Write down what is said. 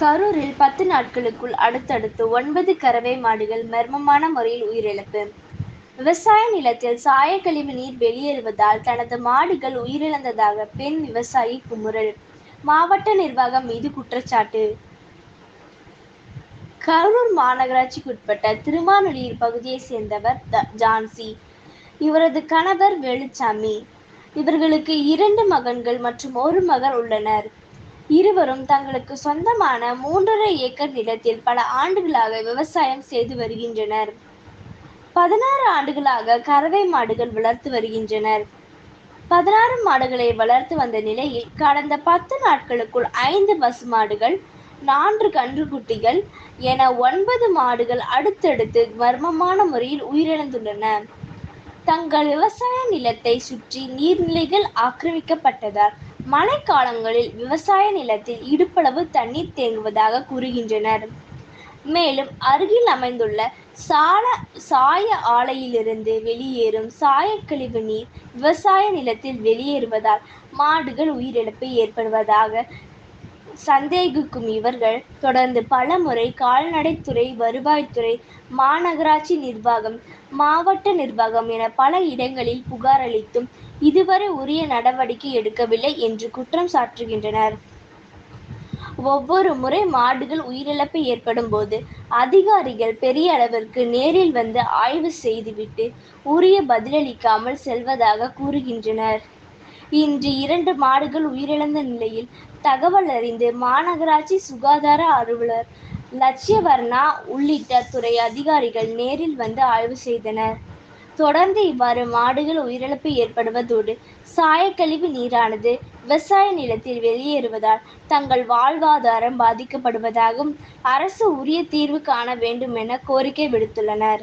கரூரில் பத்து நாட்களுக்குள் அடுத்தடுத்து ஒன்பது கறவை மாடுகள் மர்மமான முறையில் உயிரிழப்பு. விவசாய நிலத்தில் சாயக்கழிவு நீர் வெளியேறுவதால் தனது மாடுகள் உயிரிழந்ததாக பெண் விவசாயி குமுறல். மாவட்ட நிர்வாகம் மீது குற்றச்சாட்டு. கரூர் மாநகராட்சிக்குட்பட்ட திருமானொலியூர் பகுதியை சேர்ந்தவர் ஜான்சி. இவரது கணவர் வேலுச்சாமி. இவர்களுக்கு இரண்டு மகன்கள் மற்றும் ஒரு மகள் உள்ளனர். இருவரும் தங்களுக்கு சொந்தமான மூன்றரை ஏக்கர் நிலத்தில் பல ஆண்டுகளாக விவசாயம் செய்து வருகின்றனர். பதினாறு ஆண்டுகளாக கறவை மாடுகள் வளர்த்து வருகின்றனர். பதினாறு மாடுகளை வளர்த்து வந்த நிலையில் கடந்த பத்து நாட்களுக்குள் ஐந்து பசு மாடுகள் நான்கு கன்றுக்குட்டிகள் என ஒன்பது மாடுகள் அடுத்தடுத்து மர்மமான முறையில் உயிரிழந்துள்ளன. தங்கள் விவசாய நிலத்தை சுற்றி நீர்நிலைகள் ஆக்கிரமிக்கப்பட்டதால் மழைக்காலங்களில் விவசாய நிலத்தில் இடுப்பளவு தண்ணீர் தேங்குவதாக கூறுகின்றனர். மேலும் அருகில் அமைந்துள்ள சால சாய ஆலையிலிருந்து வெளியேறும் சாயக்கழிவு நீர் விவசாய நிலத்தில் வெளியேறுவதால் மாடுகள் உயிரிழப்பு ஏற்படுவதாக சந்தேகிக்கும் இவர்கள் தொடர்ந்து பல முறை கால்நடைத்துறை வருவாய்த்துறை மாநகராட்சி நிர்வாகம் மாவட்ட நிர்வாகம் என பல இடங்களில் புகார் அளித்தும் இதுவரை உரிய நடவடிக்கை எடுக்கவில்லை என்று குற்றம் சாட்டுகின்றனர் ஒவ்வொரு முறை மாடுகள் உயிரிழப்பு ஏற்படும் போது அதிகாரிகள் பெரிய அளவிற்கு நேரில் வந்து ஆய்வு செய்துவிட்டு உரிய பதிலளிக்காமல் செல்வதாக கூறுகின்றனர். இன்று இரண்டு மாடுகள் உயிரிழந்த நிலையில் தகவல் அறிந்து மாநகராட்சி சுகாதார அலுவலர் லட்சியவர்ணா உள்ளிட்ட துறை அதிகாரிகள் நேரில் வந்து ஆய்வு செய்தனர். தொடர்ந்து இவ்வாறு மாடுகள் உயிரிழப்பு ஏற்படுவதோடு சாயக்கழிவு நீரானது விவசாய நிலத்தில் வெளியேறுவதால் தங்கள் வாழ்வாதாரம் பாதிக்கப்படுவதாகவும் அரசு உரிய தீர்வு காண வேண்டும் என கோரிக்கை விடுத்துள்ளனர்.